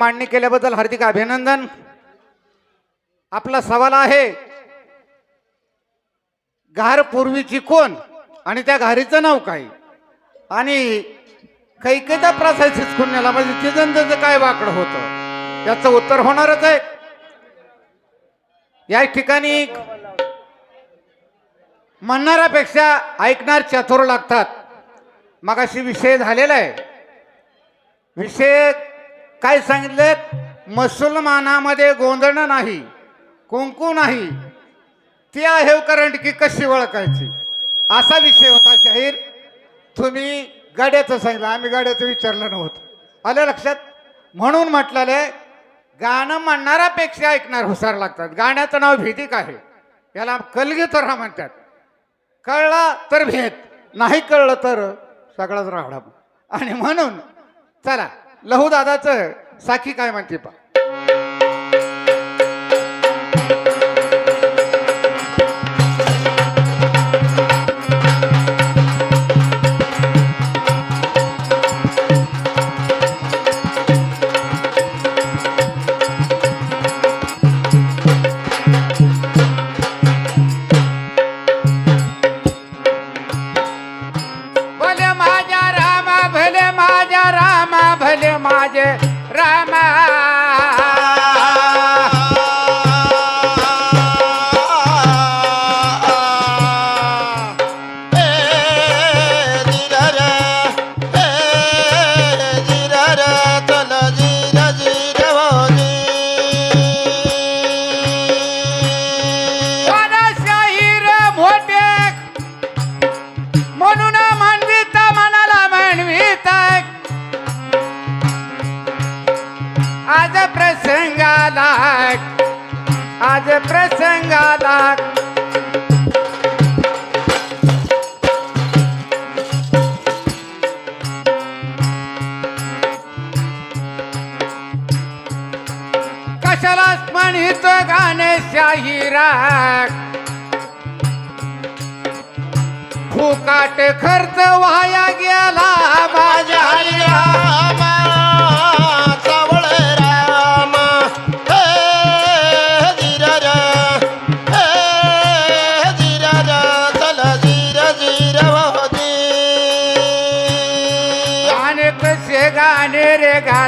मांडणी केल्याबद्दल हार्दिक अभिनंदन. आपला सवाल आहे घार पूर्वीची कोण आणि त्या घारीचं नाव काय? आणि कैकेता प्रासाय सिचकुन्याला म्हणजे तिथं त्याचं काय वाकडं होतं? याचं उत्तर होणारच आहे. या ठिकाणी म्हणणाऱ्यापेक्षा ऐकणार चतुर लागतात. मगाशी विषय झालेला आहे. विषय काय सांगितलेत मुसलमानामध्ये गोंधळ नाही कुंकू नाही. ती आहे करंट की कशी ओळखायची? असा विषय होता शाहीर. तुम्ही गाड्याचं सांगितलं आम्ही गाड्याचं विचारलं नव्हतं. आलं लक्षात? म्हणून म्हटलेलं आहे गाणं म्हणणाऱ्यापेक्षा ऐकणार हुसार लागतात. गाण्याचं नाव भेदिक आहे. याला कलगी म्हणतात. कळला तर भेद नाही कळलं तर सगळाच राहडा आणि म्हणून चला लहू दादाचं साखी काय म्हणते पा प्रसंगाला कशालाच म्हणित गाणे शाहिरा फुकाट खर्च वाया गेला माझ्या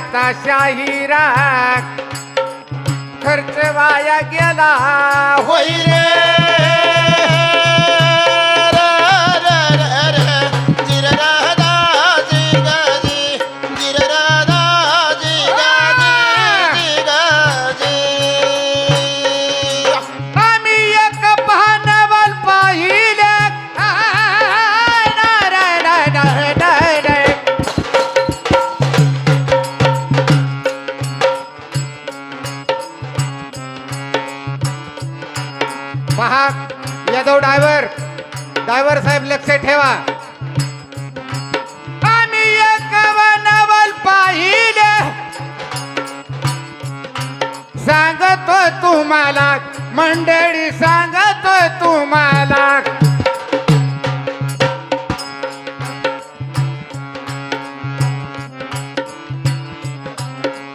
आता शाहिरा खर्च वाया गेला होई तुम्हाला मंडळी सांगतोय तुम्हाला.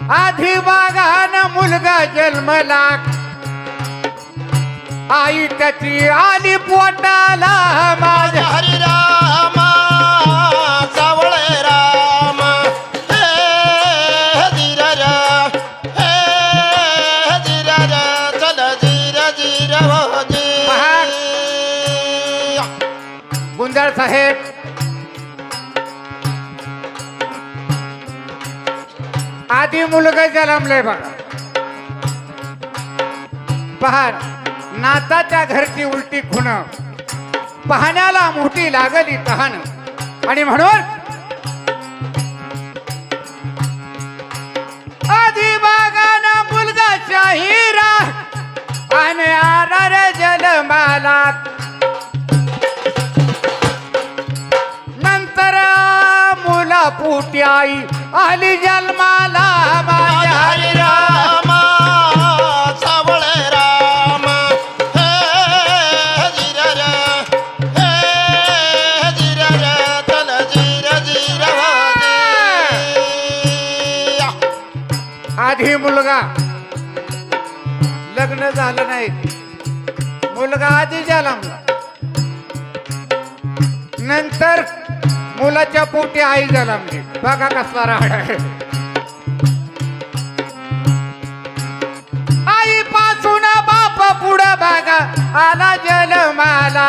आधी बागान मुलगा जन्मला. आई त्याची आली पोटाला. माझ्या हरिरा गुंजाळ साहेब. आधी मुलगा जन्मलंय बघा. पहा नाताच्या घरची उलटी खुण पाहण्याला मोठी लागली तहान. आणि म्हणून आई आली जन्माला माझ्या राम सावळ राम. हे हे धीर धीर आधी मुलगा. लग्न झालं नाही. मुलगा आधी जन्मला. नंतर मुलाच्या पोटी आई जन्मली बघा कसला राड आई पासून बाप पुढं बघा आला जन्माला.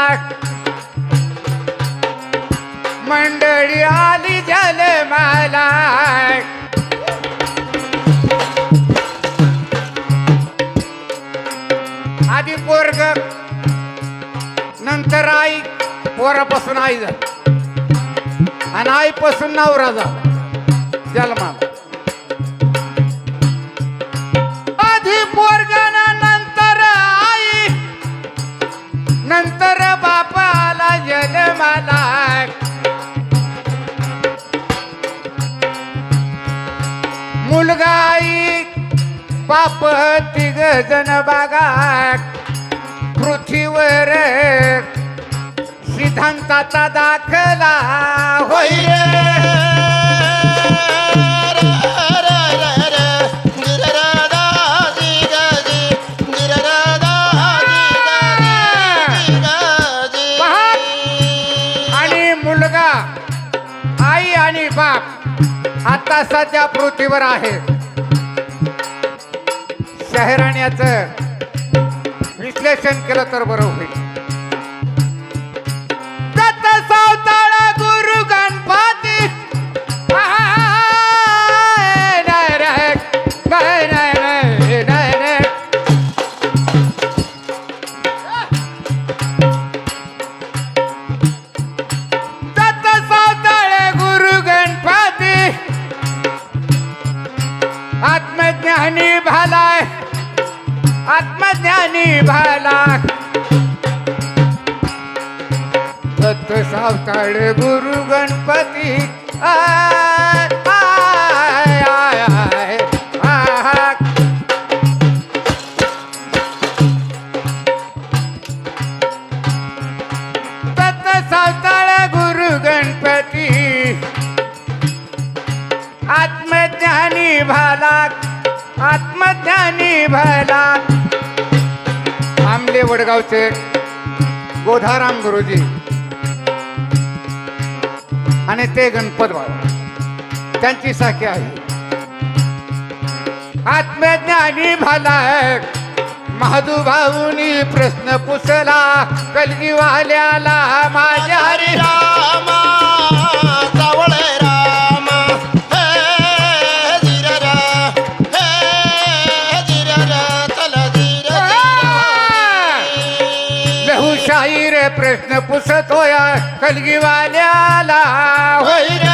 मंडळी आली जन्माला. आधी पोरग नंतर आई पोरापासून आई झाली. आणि आईपासून नवरा झाला. जन्माला आधी पोरगाना नंतर आई नंतर बापाला जन्माला. मुलगा आई बाप तिघ जण बागा. पृथ्वीवर सिद्धांताचा दाखला होई आणि मुलगा आई आणि बाप आता सध्या पृथ्वीवर आहे. शहराण्याचं विश्लेषण केलं तर बरं होईल. आत्मज्ञानी भालाय. आत्मज्ञानी भाला दत्त सावताळे गुरु गणपती. आ. आत्मज्ञानी भला. आमले वडगावचे गोधाराम गुरुजी. आणि ते गणपत बाबा. त्यांची साखी आहे. आत्मज्ञानी भाला. महादुभाऊनी प्रश्न पुसला. कलगीवाल्याला माझ्या रामा. शाहीर प्रश्न पुसतोय कलगीवाल्याला होय